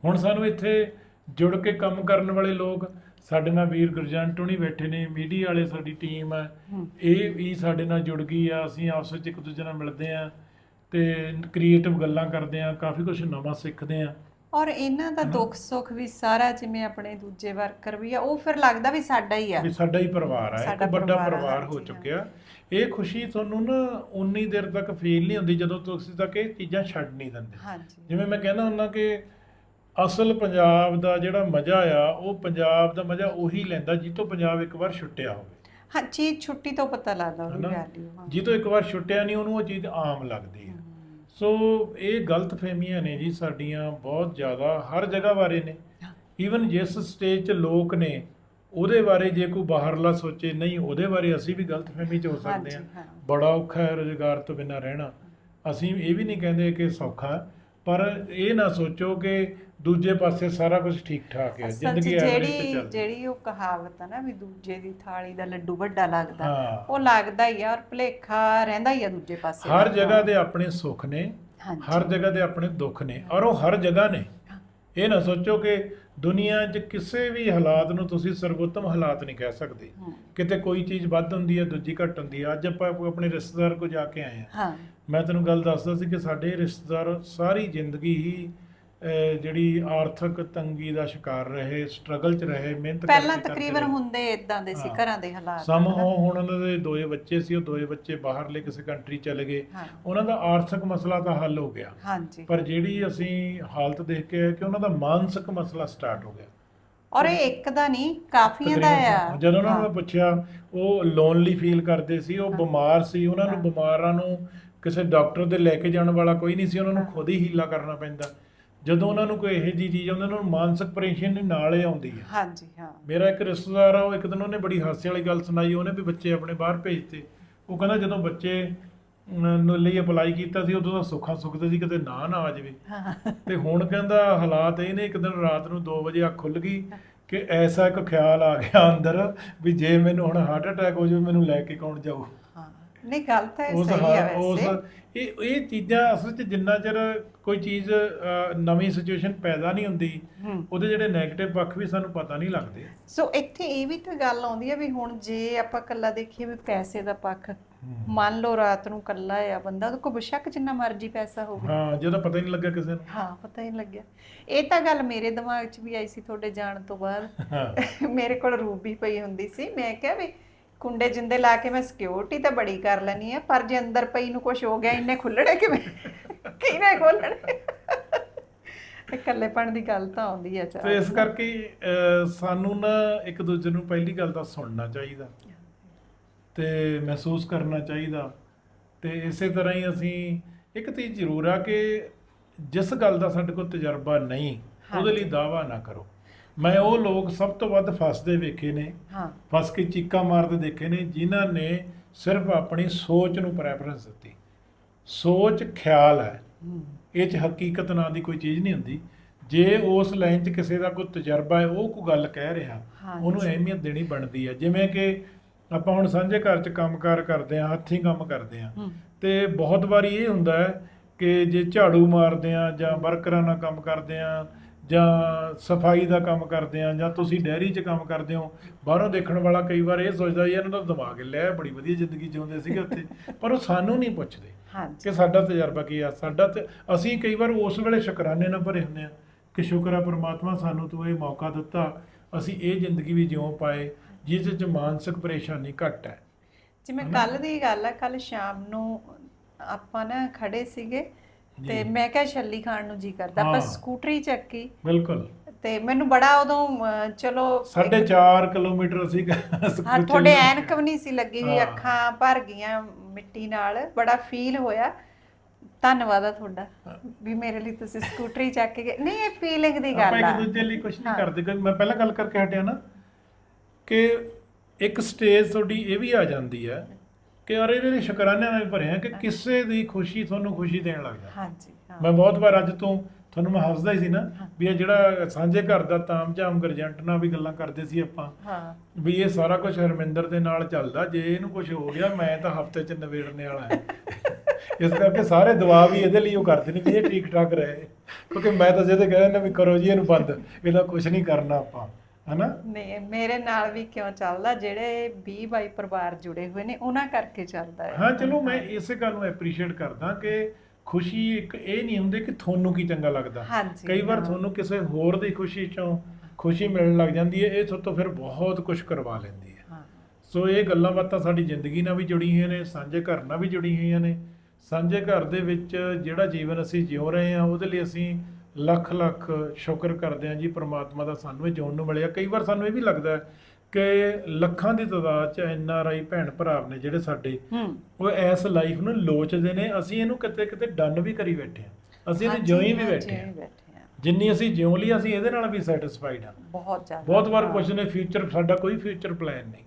Speaker 1: ਹੁਣ ਸਾਨੂੰ ਇੱਥੇ ਜੁੜ ਕੇ ਕੰਮ ਕਰਨ ਵਾਲੇ ਲੋਕ ਸਾਡੇ ਨਾਲ ਵੀਰ ਗੁਰਜੰਟ ਹੁਣੀ ਬੈਠੇ ਨੇ ਮੀਡੀਆ ਵਾਲੇ ਸਾਡੀ ਟੀਮ ਹੂੰ। ਇਹ ਵੀ ਸਾਡੇ ਨਾਲ ਜੁੜ ਗਈ ਆ ਅਸੀਂ ਆਪਸ ਵਿੱਚ ਇੱਕ ਦੂਜੇ ਨਾਲ ਮਿਲਦੇ ਆ। ਤੇ ਕ੍ਰੀਏਟਿਵ ਗੱਲਾਂ ਕਰਦੇ ਆ ਕਾਫੀ ਕੁਝ ਨਵਾਂ ਸਿੱਖਦੇ ਆ।
Speaker 2: ਔਰ ਇਹਨਾਂ ਦਾ ਦੁੱਖ ਸੁੱਖ ਵੀ ਸਾਰਾ ਜਿਵੇਂ ਆਪਣੇ ਦੂਜੇ ਵਰਕਰ ਵੀ ਆ ਉਹ ਫਿਰ ਲੱਗਦਾ ਵੀ ਸਾਡਾ ਹੀ ਆ।
Speaker 1: ਵੀ ਸਾਡਾ ਹੀ ਪਰਿਵਾਰ ਆ ਇੱਕ ਵੱਡਾ
Speaker 2: ਪਰਿਵਾਰ
Speaker 1: ਹੋ ਚੁੱਕਿਆ। ਇਹ ਖੁਸ਼ੀ ਤੁਹਾਨੂੰ ਨਾ ਉਨੀ ਦੇਰ ਤੱਕ ਫੀਲ ਨਹੀਂ ਹੁੰਦੀ ਜਦੋਂ ਤੁਸੀਂ ਤੱਕ ਇਹ ਚੀਜ਼ਾਂ ਛੱਡ ਨਹੀਂ ਦਿੰਦੇ।
Speaker 2: ਹਾਂਜੀ।
Speaker 1: ਜਿਵੇਂ ਮੈਂ ਕਹਿੰਦਾ ਹੁੰਦਾ ਕਿ ਅਸਲ ਪੰਜਾਬ ਦਾ ਜਿਹੜਾ ਮਜ਼ਾ ਆ ਉਹ ਪੰਜਾਬ ਦਾ ਮਜ਼ਾ ਉਹੀ ਲੈਂਦਾ ਜਿੱਤੋਂ ਪੰਜਾਬ ਇੱਕ ਵਾਰ ਛੁੱਟਿਆ ਹੋਵੇ।
Speaker 2: ਹਾਂ ਚੀਜ਼ ਛੁੱਟੀ ਤੋਂ ਪਤਾ ਲੱਗਦਾ ਉਹਦੀ
Speaker 1: ਹਨਾ?
Speaker 2: ਵੈਲਿਊ ਹਾਂ।
Speaker 1: ਜਿੱਤੋਂ ਇੱਕ ਵਾਰ ਛੁੱਟਿਆ ਨਹੀਂ ਉਹਨੂੰ ਉਹ ਚੀਜ਼ ਆਮ ਲੱਗਦੀ ਹੈ। ਸੋ ਇਹ ਗਲਤ ਫਹਿਮੀਆਂ ਨੇ ਜੀ ਸਾਡੀਆਂ ਬਹੁਤ ਜ਼ਿਆਦਾ ਹਰ ਜਗ੍ਹਾ ਬਾਰੇ ਨੇ। ਈਵਨ ਜਿਸ ਸਟੇਜ 'ਚ ਲੋਕ ਨੇ ਉਹਦੇ ਬਾਰੇ ਜੇ ਕੋਈ ਬਾਹਰਲਾ ਸੋਚੇ ਨਹੀਂ ਉਹਦੇ ਬਾਰੇ ਅਸੀਂ ਵੀ ਗਲਤ ਫਹਿਮੀ 'ਚ ਹੋ ਸਕਦੇ
Speaker 2: ਹਾਂਜੀ,
Speaker 1: ਹਾਂ। ਬੜਾ ਔਖਾ ਹੈ ਰੁਜ਼ਗਾਰ ਤੋਂ ਬਿਨਾਂ ਰਹਿਣਾ। ਅਸੀਂ ਇਹ ਵੀ ਨਹੀਂ ਕਹਿੰਦੇ ਕਿ ਸੌਖਾ ਪਰ ਇਹ ਨਾ ਸੋਚੋ ਕਿ ਦੂਜੇ ਪਾਸੇ ਸਾਰਾ ਕੁਝ ਠੀਕ ਠਾਕ ਹੈ
Speaker 2: ਅਸਲ 'ਚ
Speaker 1: ਜ਼ਿੰਦਗੀ ਐਵਰੇਜ ਤੇ
Speaker 2: ਜਿਹੜੀ
Speaker 1: ਚੱਲਦੀ
Speaker 2: ਜਿਹੜੀ ਉਹ ਕਹਾਵਤ ਆ ਨਾ ਵੀ ਦੂਜੇ ਦੀ ਥਾਲੀ ਦਾ ਲੱਡੂ ਵੱਡਾ ਲੱਗਦਾ
Speaker 1: ਹਾਂ।
Speaker 2: ਉਹ ਲੱਗਦਾ ਹੀ ਆ ਔਰ ਭੁਲੇਖਾ ਰਹਿੰਦਾ ਹੀ ਆ ਦੂਜੇ ਪਾਸੇ
Speaker 1: ਹਰ
Speaker 2: ਦਾ।
Speaker 1: ਜਗ੍ਹਾ ਦੇ ਆਪਣੇ ਸੁੱਖ ਨੇ
Speaker 2: ਹਾਂਜੀ।
Speaker 1: ਹਰ ਜਗ੍ਹਾ ਦੇ ਆਪਣੇ ਦੁੱਖ ਨੇ ਔਰ ਉਹ ਹਰ ਜਗ੍ਹਾ ਨੇ ਇਹ ਨਾ ਸੋਚੋ ਕਿ ਦੁਨੀਆ 'ਚ ਕਿਸੇ ਵੀ ਹਾਲਾਤ ਨੂੰ ਤੁਸੀਂ ਸਰਵੋਤਮ ਹਾਲਾਤ ਨਹੀਂ ਕਹਿ ਸਕਦੇ
Speaker 2: ਹੂੰ।
Speaker 1: ਕਿਤੇ ਕੋਈ ਚੀਜ਼ ਵੱਧ ਹੁੰਦੀ ਹੈ ਦੂਜੀ ਘੱਟ ਹੁੰਦੀ ਹੈ ਅੱਜ ਆਪਾਂ ਆਪਣੇ ਰਿਸ਼ਤੇਦਾਰ ਕੋ ਜਾ ਕੇ ਆਏ ਹਾਂ
Speaker 2: ਹਾਂ
Speaker 1: ਮੈਂ ਤੈਨੂੰ ਗੱਲ ਦੱਸਦਾ ਸੀ ਕਿ ਸਾਡੇ ਰਿਸ਼ਤੇਦਾਰ ਸਾਰੀ ਜ਼ਿੰਦਗੀ ਹੀ ਜਿਹੜੀ ਆਰਥਿਕ ਤੰਗੀ ਦਾ ਸ਼ਿਕਾਰ ਰਹੇ ਸਟਰਗਲ 'ਚ ਰਹੇ ਮਿਹਨਤ
Speaker 2: ਪਹਿਲਾਂ
Speaker 1: ਕਰਕੇ
Speaker 2: ਤਕਰੀਬਨ
Speaker 1: ਰਹੇ।
Speaker 2: ਹੁੰਦੇ ਇਦਾਂ ਦੇ ਸੀ। ਘਰਾਂ ਦੇ ਹਾਲਾਤ
Speaker 1: ਸਮ? ਹੁਣ ਉਹਨਾਂ ਦੇ ਦੋਏ ਬੱਚੇ ਸੀ ਉਹ ਦੋਏ ਬੱਚੇ ਬਾਹਰਲੇ ਕਿਸੇ ਕੰਟਰੀ ਚਲੇ ਗਏ ਉਹਨਾਂ ਦਾ ਆਰਥਿਕ ਮਸਲਾ ਤਾਂ ਹੱਲ ਹੋ ਗਿਆ
Speaker 2: ਹਾਂਜੀ
Speaker 1: ਪਰ ਜਿਹੜੀ ਅਸੀਂ ਹਾਲਤ ਦੇਖ ਕੇ ਕਿ ਉਹਨਾਂ ਦਾ ਮਾਨਸਿਕ ਮਸਲਾ ਸਟਾਰਟ ਹੋ ਗਿਆ
Speaker 2: ਔਰ ਇਹ ਇੱਕ ਦਾ ਨਹੀਂ ਕਾਫੀਆਂ ਦਾ
Speaker 1: ਤਕਰੀਬਨ
Speaker 2: ਆ
Speaker 1: ਜਦੋਂ ਉਹਨਾਂ ਨੂੰ ਪੁੱਛਿਆ ਉਹ ਲੋਨਲੀ ਫੀਲ ਕਰਦੇ ਸੀ ਉਹ। ਬਿਮਾਰ ਸੀ ਉਹਨਾਂ ਨੂੰ। ਬਿਮਾਰਾਂ ਨੂੰ ਕਿਸੇ ਡਾਕਟਰ ਦੇ ਲੈ ਕੇ ਜਾਣ ਵਾਲਾ ਕੋਈ ਨਹੀਂ ਸੀ ਉਹਨਾਂ ਨੂੰ। ਖੁਦ ਹੀ ਹੀਲਾ ਕਰਨਾ ਪੈਂਦਾ। ਜਦੋਂ ਉਹਨਾਂ ਨੂੰ ਕੋਈ ਇਹੋ ਜਿਹੀ ਚੀਜ਼ ਆਉਂਦੀ ਉਹਨਾਂ ਨੂੰ ਮਾਨਸਿਕ ਪਰੇਸ਼ਾਨੀ ਨਾਲ ਹੀ ਆਉਂਦੀ ਹੈ
Speaker 2: ਹਾਂਜੀ ਹਾਂ।
Speaker 1: ਮੇਰਾ ਇੱਕ ਰਿਸ਼ਤੇਦਾਰ ਆ ਉਹ ਇੱਕ ਦਿਨ ਉਹਨੇ ਬੜੀ ਹਾਸੇ ਵਾਲੀ ਗੱਲ ਸੁਣਾਈ ਉਹਨੇ ਵੀ ਬੱਚੇ ਆਪਣੇ ਬਾਹਰ ਭੇਜਤੇ। ਉਹ ਕਹਿੰਦਾ ਜਦੋਂ ਬੱਚੇ ਨੂੰ ਲਈ ਅਪਲਾਈ ਕੀਤਾ ਸੀ ਉਦੋਂ ਤਾਂ ਸੁੱਖਾਂ ਸੁੱਖਦੇ ਸੀ ਕਿਤੇ ਨਾ ਨਾ ਆ ਜਾਵੇ। ਤੇ ਹੁਣ ਕਹਿੰਦਾ ਹਾਲਾਤ ਇਹ ਨੇ ਇੱਕ ਦਿਨ ਰਾਤ ਨੂੰ 2 ਵਜੇ ਅੱਖ ਖੁੱਲ ਗਈ ਕਿ ਐਸਾ ਇੱਕ ਖਿਆਲ ਆ ਗਿਆ ਅੰਦਰ ਵੀ ਜੇ ਮੈਨੂੰ ਹੁਣ ਹਾਰਟ ਅਟੈਕ ਹੋ ਜਾਵੇ ਮੈਨੂੰ ਲੈ ਕੇ ਕੌਣ ਜਾਊ?
Speaker 2: ਨਹੀਂ ਗੱਲ ਤਾਂ ਇਹ
Speaker 1: ਉਸ
Speaker 2: ਸਹੀ
Speaker 1: ਹਾ- ਉਸ
Speaker 2: ਵੈਸੇ
Speaker 1: ਇਹ ਇਹ ਚੀਜ਼ਾਂ ਅਸਲ 'ਚ ਜਿੰਨਾ ਚਿਰ ਕੋਈ ਚੀਜ਼ ਅ, ਨਵੀਂ ਸਿਚੁਏਸ਼ਨ ਪੈਦਾ ਨਹੀਂ ਹੁੰਦੀ ਉਹਦੇ ਜਿਹੜੇ 네ਗੇਟਿਵ ਪੱਖ ਵੀ ਸਾਨੂੰ ਪਤਾ ਨਹੀਂ ਲੱਗਦੇ।
Speaker 2: ਸੋ ਇੱਥੇ ਇਹ ਵੀ ਤਾਂ ਗੱਲ ਆਉਂਦੀ ਹੈ ਵੀ ਹੁਣ ਜੇ ਆਪਾਂ ਕੱਲਾ ਦੇਖੀਏ ਵੀ ਪੈਸੇ ਦਾ ਪੱਖ ਮੰਨ ਲਓ ਰਾਤ ਨੂੰ ਕੱਲਾ ਆ ਬੰਦਾ ਉਹਦੇ ਕੋਲ ਬੇਸ਼ੱਕ ਜਿੰਨਾ ਮਰਜ਼ੀ ਪੈਸਾ ਹੋਵੇ।
Speaker 1: ਹਾਂ ਜਿਹਦਾ ਪਤਾ ਹੀ ਨਹੀਂ ਲੱਗਾ ਕਿਸੇ ਨੂੰ।
Speaker 2: ਹਾਂ ਪਤਾ ਹੀ ਨਹੀਂ ਲੱਗਿਆ। ਇਹ ਤਾਂ ਗੱਲ ਮੇਰੇ ਦਿਮਾਗ 'ਚ ਵੀ ਆਈ ਸੀ ਤੁਹਾਡੇ ਜਾਣ ਤੋਂ ਬਾਅਦ।
Speaker 1: ਹਾਂ।
Speaker 2: ਮੇਰੇ ਕੋਲ ਰੂਬੀ ਪਈ ਹੁੰਦੀ ਸੀ ਮੈਂ ਕਿਹਾ ਵੀ ਕੁੰਡੇ ਜਿੰਦੇ ਲਾ ਕੇ ਮੈਂ ਸਿਕਿਉਰਿਟੀ ਤਾਂ ਬੜੀ ਕਰ ਲੈਣੀ ਆ ਪਰ ਜੇ ਅੰਦਰ ਪਈ ਨੂੰ ਕੁਝ ਹੋ ਗਿਆ ਇੰਨੇ ਖੁੱਲਣੇ ਕਿਵੇਂ? ਕਿਹਨੇ ਖੋਲਣੇ? ਇਕੱਲੇਪਣ ਦੀ ਗੱਲ ਤਾਂ ਆਉਂਦੀ ਆ
Speaker 1: ਤੇ
Speaker 2: ਚਾਹ
Speaker 1: ਇਸ ਕਰਕੇ ਅ, ਸਾਨੂੰ ਨਾ ਇੱਕ ਦੂਜੇ ਨੂੰ ਪਹਿਲੀ ਗੱਲ ਤਾਂ ਸੁਣਨਾ ਚਾਹੀਦਾ ਤੇ ਮਹਿਸੂਸ ਕਰਨਾ ਚਾਹੀਦਾ ਤੇ ਇਸੇ ਤਰ੍ਹਾਂ ਹੀ ਅਸੀਂ ਇੱਕ ਚੀਜ਼ ਜ਼ਰੂਰ ਆ ਕਿ ਜਿਸ ਗੱਲ ਦਾ ਸਾਡੇ ਕੋਲ ਤਜਰਬਾ ਨਹੀਂ ਉਹਦੇ ਲਈ। ਦਾਵਾ ਨਾ ਕਰੋ। ਮੈਂ ਉਹ ਲੋਕ ਸਭ ਤੋਂ ਵੱਧ ਫਸਦੇ ਵੇਖੇ ਨੇ
Speaker 2: ਹਾਂ।
Speaker 1: ਫਸ ਕੇ ਚੀਕਾਂ ਮਾਰਦੇ ਦੇਖੇ ਨੇ ਜਿਨ੍ਹਾਂ ਨੇ ਸਿਰਫ ਆਪਣੀ ਸੋਚ ਨੂੰ ਪ੍ਰੈਫਰੈਂਸ ਦਿੱਤੀ। ਸੋਚ ਖਿਆਲ ਹੈ। ਇਹ ਚ ਹਕੀਕਤ ਨਾਂ ਦੀ ਕੋਈ ਚੀਜ਼ ਨਹੀਂ ਹੁੰਦੀ। ਜੇ ਉਸ ਲਾਈਨ 'ਚ ਕਿਸੇ ਦਾ ਕੋਈ ਤਜਰਬਾ ਹੈ ਉਹ ਕੋਈ ਗੱਲ ਕਹਿ ਰਿਹਾ। ਉਹਨੂੰ ਅਹਿਮੀਅਤ ਦੇਣੀ ਬਣਦੀ ਹੈ। ਜਿਵੇਂ ਕਿ ਆਪਾਂ ਹੁਣ ਸਾਂਝੇ ਘਰ 'ਚ ਕੰਮਕਾਰ ਕਰਦੇ ਹਾਂ ਹੱਥੀਂ ਕੰਮ ਕਰਦੇ ਹੂੰ। ਤੇ ਬਹੁਤ ਵਾਰੀ ਇਹ ਹੁੰਦਾ ਹੈ ਕਿ ਜੇ ਝਾੜੂ ਮਾਰਦੇ ਆ ਜਾਂ ਵਰਕਰਾਂ ਨਾਲ ਕੰਮ ਕਰਦੇ ਆ ਜਾਂ ਸਫ਼ਾਈ ਦਾ ਕੰਮ ਕਰਦੇ ਆ ਜਾਂ ਤੁਸੀਂ ਡੈਰੀ 'ਚ ਕੰਮ ਕਰਦੇ ਹੋ ਬਾਹਰੋਂ ਦੇਖਣ ਵਾਲਾ ਕਈ ਵਾਰ ਇਹ ਸੋਚਦਾ ਯਾਰ ਇਹਨਾਂ ਦਾ ਦਿਮਾਗ ਲਿਆ ਬੜੀ ਵਧੀਆ ਜ਼ਿੰਦਗੀ ਜਿਉਂਦੇ ਸੀਗੇ ਉੱਥੇ ਪਰ ਉਹ ਸਾਨੂੰ ਨਹੀਂ ਪੁੱਛਦੇ ਕਿ ਸਾਡਾ ਤਜਰਬਾ ਕੀ ਆ ਸਾਡਾ ਤੇ ਅਸੀਂ ਕਈ ਵਾਰ ਉਸ ਵੇਲੇ ਸ਼ੁਕਰਾਨੇ ਨਾਲ ਭਰੇ ਹੁੰਦੇ ਆ ਕਿ ਸ਼ੁਕਰ ਆ ਪ੍ਰਮਾਤਮਾ ਸਾਨੂੰ ਤੂੰ ਇਹ ਮੌਕਾ ਦਿੱਤਾ ਅਸੀਂ ਇਹ ਜ਼ਿੰਦਗੀ ਵੀ ਜਿਉਂ ਪਾਏ ਜਿਸ ਵਿੱਚ ਮਾਨਸਿਕ ਪਰੇਸ਼ਾਨੀ ਘੱਟ ਹੈ
Speaker 2: ਜਿਵੇਂ? ਕੱਲ ਦੀ ਗੱਲ ਹੈ ਕੱਲ ਸ਼ਾਮ ਨੂੰ ਆਪਾਂ ਨਾ ਖੜੇ ਸੀਗੇ ਤੇ। ਮੈਂ ਕਿਹਾ ਛੱਲੀ ਖਾਣ ਨੂੰ ਜੀ ਕਰਦਾ
Speaker 1: ਹਾਂ।
Speaker 2: ਸਕੂਟਰੀ ਚੱਕੀ
Speaker 1: ਬਿਲਕੁਲ
Speaker 2: ਤੇ ਮੈਨੂੰ ਬੜਾ ਉਦੋਂ ਚਲੋ
Speaker 1: ਸਾਢੇ 4 ਕਿਲੋਮੀਟਰ ਸੀਗਾ
Speaker 2: ਹਾਂ ਤੁਹਾਡੇ ਐਨਕ ਵੀ ਨਹੀਂ ਸੀ ਲੱਗੀ
Speaker 1: ਹਾਂ।
Speaker 2: ਅੱਖਾਂ ਭਰ ਗਈਆਂ ਮਿੱਟੀ ਨਾਲ ਬੜਾ ਫੀਲ ਹੋਇਆ ਧੰਨਵਾਦ ਆ ਤੁਹਾਡਾ ਵੀ ਮੇਰੇ ਲਈ ਤੁਸੀਂ ਸਕੂਟਰੀ ਚੱਕ ਕੇ ਗਏ ਨਹੀਂ ਇਹ ਫੀਲਿੰਗ ਦੀ
Speaker 1: ਆਪਾਂ
Speaker 2: ਗੱਲ
Speaker 1: ਇੱਕ
Speaker 2: ਆ
Speaker 1: ਦੂਜੇ ਲਈ ਕੁਝ ਨਹੀਂ
Speaker 2: ਹਾਂ।
Speaker 1: ਕਰਦੇ ਕਿ ਮੈਂ ਪਹਿਲਾਂ ਗੱਲ ਕਰਕੇ ਹਟਿਆ ਨਾ ਕਿ ਇੱਕ ਸਟੇਜ ਤੁਹਾਡੀ ਇਹ ਵੀ ਆ ਜਾਂਦੀ ਹੈ ਕਿ ਯਾਰ ਇਹਦੇ ਲਈ ਸ਼ੁਕਰਾਨੇ ਨਾਲ ਭਰੇ ਆ ਕਿ ਕਿਸੇ ਦੀ ਖੁਸ਼ੀ ਤੁਹਾਨੂੰ ਖੁਸ਼ੀ ਦੇਣ ਲੱਗ
Speaker 2: ਹਾਂਜੀ ਹਾਂ।
Speaker 1: ਮੈਂ ਬਹੁਤ ਵਾਰ ਅੱਜ ਤੋਂ ਤੁਹਾਨੂੰ ਮੈਂ ਹੱਸਦਾ ਹੀ ਸੀ ਨਾ ਵੀ ਇਹ ਜਿਹੜਾ ਸਾਂਝੇ ਘਰ ਦਾ ਤਾਮਝਾਮ ਗਰਜੰਟ ਨਾਲ ਵੀ ਗੱਲਾਂ ਕਰਦੇ ਸੀ ਆਪਾਂ
Speaker 2: ਹਾਂ।
Speaker 1: ਵੀ ਇਹ ਸਾਰਾ ਕੁਝ ਹਰਮਿੰਦਰ ਦੇ ਨਾਲ ਚੱਲਦਾ ਜੇ ਇਹਨੂੰ ਕੁਝ ਹੋ ਗਿਆ ਮੈਂ ਤਾਂ ਹਫ਼ਤੇ ਚ ਨਵੇੜਨੇ ਵਾਲਾ ਹਾਂ। ਇਸ ਕਰਕੇ ਸਾਰੇ ਦੁਆ ਵੀ ਇਹਦੇ ਲਈ ਉਹ ਕਰਦੇ ਨੇ ਵੀ ਇਹ ਠੀਕ ਠਾਕ ਰਹੇ ਕਿਉਂਕਿ ਮੈਂ ਤਾਂ ਜਿਹਦੇ ਕਹਿੰਦਾ ਵੀ ਕਰੋ ਜੀ ਇਹਨੂੰ ਬੰਦ ਇਹਦਾ ਕੁਝ ਨਹੀਂ ਕਰਨਾ ਆਪਾਂ। ਹਨਾ?
Speaker 2: ਨਹੀਂ ਮੇਰੇ ਨਾਲ ਵੀ ਕਿਉਂ ਚੱਲਦਾ? ਜਿਹੜੇ 20 ਬਾਈ ਪਰਿਵਾਰ ਜੁੜੇ ਹੋਏ ਨੇ ਉਹਨਾਂ ਕਰਕੇ ਚੱਲਦਾ ਹੈ।
Speaker 1: ਹਾਂ ਚਲੋ ਮੈਂ ਇਸੇ ਗੱਲ ਨੂੰ ਐਪਰੀਸ਼ੀਏਟ ਕਰਦਾ ਕਿ ਖੁਸ਼ੀ ਇੱਕ ਇਹ ਨਹੀਂ ਹੁੰਦੀ ਕਿ ਤੁਹਾਨੂੰ ਕੀ ਚੰਗਾ ਲੱਗਦਾ।
Speaker 2: ਹਾਂਜੀ,
Speaker 1: ਕਈ ਵਾਰ
Speaker 2: ਹਾਂ।
Speaker 1: ਤੁਹਾਨੂੰ ਕਿਸੇ ਹੋਰ ਦੀ ਖੁਸ਼ੀ ਚੋਂ ਖੁਸ਼ੀ ਮਿਲਣ ਲੱਗ ਜਾਂਦੀ ਹੈ ਇਹ ਤੁਹਾਡੇ ਤੋਂ ਫਿਰ ਬਹੁਤ ਕੁਝ ਕਰਵਾ ਲੈਂਦੀ ਹੈ।
Speaker 2: ਹਾਂ।
Speaker 1: ਸੋ ਇਹ ਗੱਲਾਂ ਬਾਤਾਂ ਸਾਡੀ ਜ਼ਿੰਦਗੀ ਨਾਲ ਵੀ ਜੁੜੀ ਹੋਈਆਂ ਨੇ ਸਾਂਝੇ ਘਰ ਨਾਲ ਵੀ ਜੁੜੀ ਹੋਈਆਂ ਨੇ। ਸਾਂਝੇ ਘਰ ਦੇ ਵਿੱਚ ਜਿਹੜਾ ਜੀਵਨ ਅਸੀਂ ਜਿਉ ਰਹੇ ਹਾਂ ਉਹਦੇ ਲਈ ਅਸੀਂ ਲੱਖ ਲੱਖ ਸ਼ੁਕਰ ਕਰਦੇ ਹਾਂ ਜੀ ਪ੍ਰਮਾਤਮਾ ਦਾ ਸਾਨੂੰ ਇਹ ਜਿਉਣ ਨੂੰ ਮਿਲਿਆ। ਕਈ ਵਾਰ ਸਾਨੂੰ ਇਹ ਵੀ ਲੱਗਦਾ ਕਿ ਲੱਖਾਂ ਦੀ ਤਾਦਾਦ 'ਚ ਐਨ ਆਰ ਆਈ ਭੈਣ ਭਰਾ ਨੇ ਜਿਹੜੇ ਸਾਡੇ ਉਹ ਐਸ ਲਾਈਫ ਨੂੰ ਲੋਚਦੇ ਨੇ। ਅਸੀਂ ਇਹਨੂੰ ਕਿਤੇ ਕਿਤੇ ਡਨ ਵੀ ਕਰੀ ਬੈਠੇ ਹਾਂ। ਅਸੀਂ ਇਹਨੂੰ ਜਿਉਂ ਹੀ ਵੀ ਬੈਠੇ ਹਾਂ। ਜਿੰਨੀ ਅਸੀਂ ਜਿਉਂ ਲਈ ਅਸੀਂ ਇਹਦੇ ਨਾਲ ਵੀ ਸੈਟੀਸਫਾਈਡ ਹਾਂ।
Speaker 2: ਬਹੁਤ ਜ਼ਿਆਦਾ
Speaker 1: ਬਹੁਤ ਵਾਰ
Speaker 2: ਹਾਂ।
Speaker 1: ਪੁੱਛਦੇ ਨੇ ਫਿਊਚਰ ਸਾਡਾ ਕੋਈ ਫਿਊਚਰ ਪਲਾਨ ਨਹੀਂ।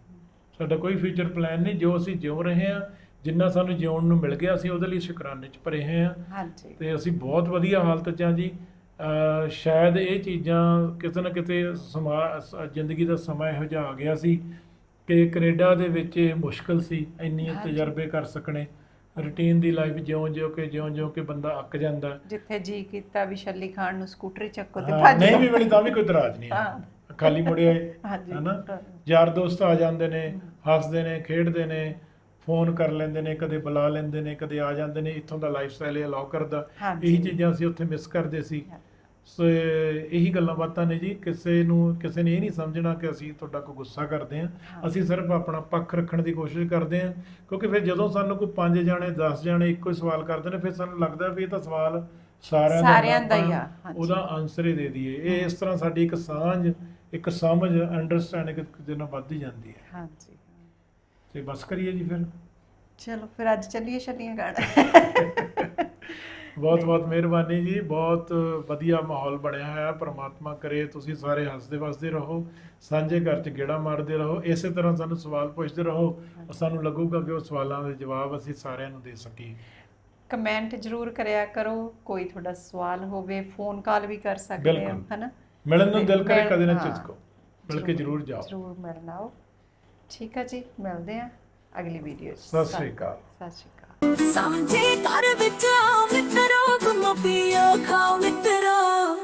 Speaker 1: ਸਾਡਾ ਕੋਈ ਫਿਊਚਰ ਪਲਾਨ ਨਹੀਂ। ਜੋ ਅਸੀਂ ਜਿਉ ਰਹੇ ਹਾਂ ਜਿੰਨਾ ਸਾਨੂੰ ਜਿਉਣ ਨੂੰ ਮਿਲ ਗਿਆ ਅਸੀਂ ਉਹਦੇ ਲਈ ਸ਼ੁਕਰਾਨੇ ਚ ਭਰੇ ਹਾਂ।
Speaker 2: ਹਾਂਜੀ।
Speaker 1: ਤੇ ਅਸੀਂ ਬਹੁਤ ਵਧੀਆ ਹਾਲਤ 'ਚ ਹਾਂ ਜੀ। ਸ਼ਾਇਦ ਇਹ ਚੀਜ਼ਾਂ ਕਿਤੇ ਨਾ ਕਿਤੇ ਸਮਾ ਜ਼ਿੰਦਗੀ ਦਾ ਸਮਾਂ ਇਹੋ ਜਿਹਾ ਆ ਗਿਆ ਸੀ ਕਿ ਕੈਨੇਡਾ ਦੇ ਵਿੱਚ ਇਹ ਮੁਸ਼ਕਲ ਸੀ ਇੰਨੀ। ਤਜਰਬੇ ਕਰ ਸਕਣੇ ਰੂਟੀਨ ਦੀ ਲਾਈਫ ਜਿਉਂ-ਜਿਉਂ ਕਿ ਜਿਉਂ-ਜਿਉਂ ਕਿ ਬੰਦਾ ਅੱਕ ਜਾਂਦਾ
Speaker 2: ਜਿੱਥੇ ਜੀ ਕੀਤਾ ਵੀ ਛੱਲੀ ਖਾਣ ਨੂੰ ਸਕੂਟਰੀ ਚੱਕੋ ਤੇ ਭੱਜ
Speaker 1: ਨਹੀਂ। ਵੀ ਮਿਲੀ ਤਾਂ ਵੀ ਕੋਈ ਇਤਰਾਜ਼ ਨਹੀਂ ਹੈ। ਖਾਲੀ ਮੁੜਿਆ ਹਨਾ ਯਾਰ ਦੋਸਤ ਆ ਜਾਂਦੇ ਨੇ ਹੱਸਦੇ ਨੇ ਖੇਡਦੇ ਨੇ ਫੋਨ ਕਰ ਲੈਂਦੇ ਨੇ ਕਦੇ ਬੁਲਾ ਲੈਂਦੇ ਨੇ ਕਦੇ ਆ ਜਾਂਦੇ ਨੇ ਇੱਥੋਂ ਦਾ ਲਾਈਫ ਸਟਾਈਲ ਇਹ ਅਲਾਉ ਕਰਦਾ। ਇਹੀ ਚੀਜ਼ਾਂ ਅਸੀਂ ਉੱਥੇ ਮਿਸ ਕਰਦੇ ਸੀ। ਸੋ ਇਹ- ਗੱਲਾਂ ਬਾਤਾਂ ਨੇ ਜੀ। ਕਿਸੇ ਨੂੰ ਕਿਸੇ ਨੇ ਇਹ ਨਹੀਂ ਸਮਝਣਾ ਕਿ ਅਸੀਂ ਤੁਹਾਡਾ ਕੋਈ ਗੁੱਸਾ ਕਰਦੇ ਹਾਂ। ਅਸੀਂ ਸਿਰਫ ਆਪਣਾ ਪੱਖ ਰੱਖਣ ਦੀ ਕੋਸ਼ਿਸ਼ ਕਰਦੇ ਹਾਂ। ਕਿਉਂਕਿ ਫਿਰ ਜਦੋਂ ਸਾਨੂੰ ਕੋਈ ਪੰਜ ਜਾਣੇ 10 ਜਾਣੇ ਇੱਕੋ ਹੀ ਸਵਾਲ ਕਰਦੇ ਨੇ ਫਿਰ ਸਾਨੂੰ ਲੱਗਦਾ ਵੀ ਇਹ ਤਾਂ ਸਵਾਲ ਸਾਰਿਆਂ ਦਾ
Speaker 2: ਸਾਰਿਆਂ ਦਾ ਹੀ ਆ।
Speaker 1: ਉਹਦਾ ਆਨਸਰ ਹੀ ਦੇ ਦਈਏ। ਇਹ ਇਸ ਤਰ੍ਹਾਂ ਸਾਡੀ ਇੱਕ ਸਾਂਝ ਇੱਕ ਸਮਝ ਅੰਡਰਸਟੈਂਡਿੰਗ ਜਿਹਦੇ ਨਾਲ ਵੱਧਦੀ ਜਾਂਦੀ ਹੈ।
Speaker 2: ਹਾਂਜੀ।
Speaker 1: ਤੇ ਬਸ ਕਰੀਏ ਜੀ ਫਿਰ।
Speaker 2: ਚਲੋ ਫਿਰ ਅੱਜ ਚੱਲੀਏ ਛੱਲੀਆਂ ਖਾਣ
Speaker 1: ਬਹੁਤ ਬਹੁਤ ਮਿਹਰਬਾਨੀ ਜੀ। ਬਹੁਤ ਵਧੀਆ ਮਾਹੌਲ ਬਣਿਆ ਹੋਇਆ ਪ੍ਰਮਾਤਮਾ ਕਰੇ ਤੁਸੀਂ ਸਾਰੇ ਹੱਸਦੇ ਵਸਦੇ ਰਹੋ। ਸਾਂਝੇ ਘਰ 'ਚ ਗੇੜਾ ਮਾਰਦੇ ਰਹੋ। ਇਸੇ ਤਰ੍ਹਾਂ ਸਾਨੂੰ ਸਵਾਲ ਪੁੱਛਦੇ ਰਹੋ ਸਾਨੂੰ ਲੱਗੂਗਾ ਕਿ ਉਹ ਸਵਾਲਾਂ ਦੇ ਜਵਾਬ ਅਸੀਂ ਸਾਰਿਆਂ ਨੂੰ ਦੇ ਸਕੀਏ।
Speaker 2: ਕਮੈਂਟ ਜਰੂਰ ਕਰਿਆ ਕਰੋ। ਕੋਈ ਤੁਹਾਡਾ ਸਵਾਲ ਹੋਵੇ ਫੋਨ ਕਾਲ ਵੀ ਕਰ ਸਕਦੇ ਹੋ। ਹਨਾ?
Speaker 1: ਮਿਲਣ ਨੂੰ ਦਿਲ ਕਰੇ ਕਦੇ ਨਾ। ਝਿਜਕੋ। ਮਿਲ ਕੇ ਜ਼ਰੂਰ ਜਾਓ।
Speaker 2: ਜਰੂਰ ਮਿਲਣ ਆਓ। ਠੀਕ ਹੈ ਜੀ ਮਿਲਦੇ ਆ ਅਗਲੀ ਵੀਡੀਓ 'ਚ।
Speaker 1: ਸਤਿ ਸ੍ਰੀ ਅਕਾਲ।
Speaker 2: ਸਤਿ ਸ਼੍ਰੀ ਅਕਾਲ।
Speaker 3: ਸਮਝੇ ਘਰ ਵਿੱਚ ਆਓ ਮਿੱਤਰੋ। ਗੁੰਮੋ ਪੀਓ ਖਾਓ ਮਿੱਤਰੋ